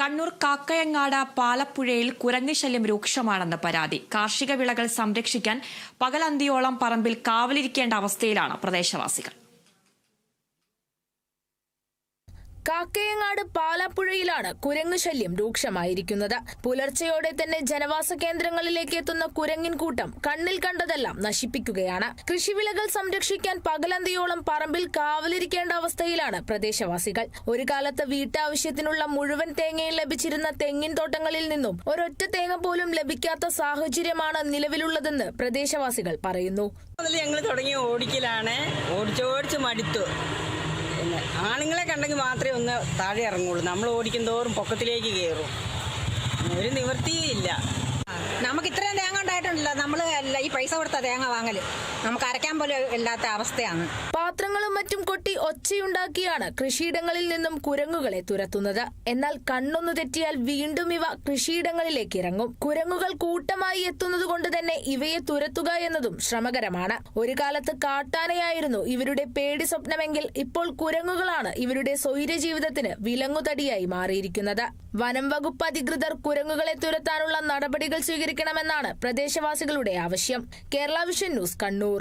കണ്ണൂർ കാക്കയങ്ങാട് പാലപ്പുഴയിൽ കുരങ്ങ് ശല്യം രൂക്ഷമാണെന്ന് പരാതി. കാർഷിക വിളകൾ സംരക്ഷിക്കാൻ പകലന്തിയോളം പറമ്പിൽ കാവലിരിക്കേണ്ട അവസ്ഥയിലാണ് പ്രദേശവാസികൾ. കാക്കയങ്ങാട് പാലാപ്പുഴയിലാണ് കുരങ്ങ് ശല്യം രൂക്ഷമായിരിക്കുന്നത്. പുലർച്ചെയോടെ തന്നെ ജനവാസ കേന്ദ്രങ്ങളിലേക്ക് എത്തുന്ന കുരങ്ങിൻ കൂട്ടം കണ്ണിൽ കണ്ടതെല്ലാം നശിപ്പിക്കുകയാണ്. കൃഷിവിളകൾ സംരക്ഷിക്കാൻ പകലന്തിയോളം പറമ്പിൽ കാവലിരിക്കേണ്ട അവസ്ഥയിലാണ് പ്രദേശവാസികൾ. ഒരു കാലത്ത് വീട്ടാവശ്യത്തിനുള്ള മുഴുവൻ തേങ്ങയും ലഭിച്ചിരുന്ന തെങ്ങിൻ തോട്ടങ്ങളിൽ നിന്നും ഒരൊറ്റ തേങ്ങ പോലും ലഭിക്കാത്ത സാഹചര്യമാണ് നിലവിലുള്ളതെന്ന് പ്രദേശവാസികൾ പറയുന്നു. ഞങ്ങൾ തുടങ്ങിയ ഓടിക്കലാണ്. ഓടിച്ചോടിച്ച് മടുത്തു. ആണുങ്ങളെ കണ്ടെങ്കിൽ മാത്രമേ ഒന്ന് താഴെ ഇറങ്ങുള്ളൂ. നമ്മൾ ഓടിക്കും തോറും പൊക്കത്തിലേക്ക് കയറും. ഒരു നിവൃത്തിയും ഇല്ല. നമുക്ക് ഇത്രയും തേങ്ങ ഉണ്ടായിട്ടുണ്ടല്ലോ. നമ്മൾ ഈ പൈസ കൊടുത്ത തേങ്ങ വാങ്ങൽ. നമുക്ക് അരയ്ക്കാൻ പോലും ഇല്ലാത്ത അവസ്ഥയാണ്. പാത്രങ്ങളും മറ്റും കൊട്ടി ഒച്ചയുണ്ടാക്കിയാണ് കൃഷിയിടങ്ങളിൽ നിന്നും കുരങ്ങുകളെ തുരത്തുന്നത്. എന്നാൽ കണ്ണൊന്നു തെറ്റിയാൽ വീണ്ടും ഇവ കൃഷിയിടങ്ങളിലേക്ക് ഇറങ്ങും. കുരങ്ങുകൾ കൂട്ടമായി എത്തുന്നത് കൊണ്ട് തന്നെ ഇവയെ തുരത്തുക എന്നതും ശ്രമകരമാണ്. ഒരു കാലത്ത് കാട്ടാനയായിരുന്നു ഇവരുടെ പേടി സ്വപ്നമെങ്കിൽ ഇപ്പോൾ കുരങ്ങുകളാണ് ഇവരുടെ സ്വൈര ജീവിതത്തിന് വിലങ്ങുതടിയായി മാറിയിരിക്കുന്നത്. വനം വകുപ്പ് അധികൃതർ കുരങ്ങുകളെ തുരത്താനുള്ള നടപടികൾ സ്വീകരിക്കണമെന്നാണ് പ്രദേശവാസികളുടെ ആവശ്യം. Kerala vision news Kannur.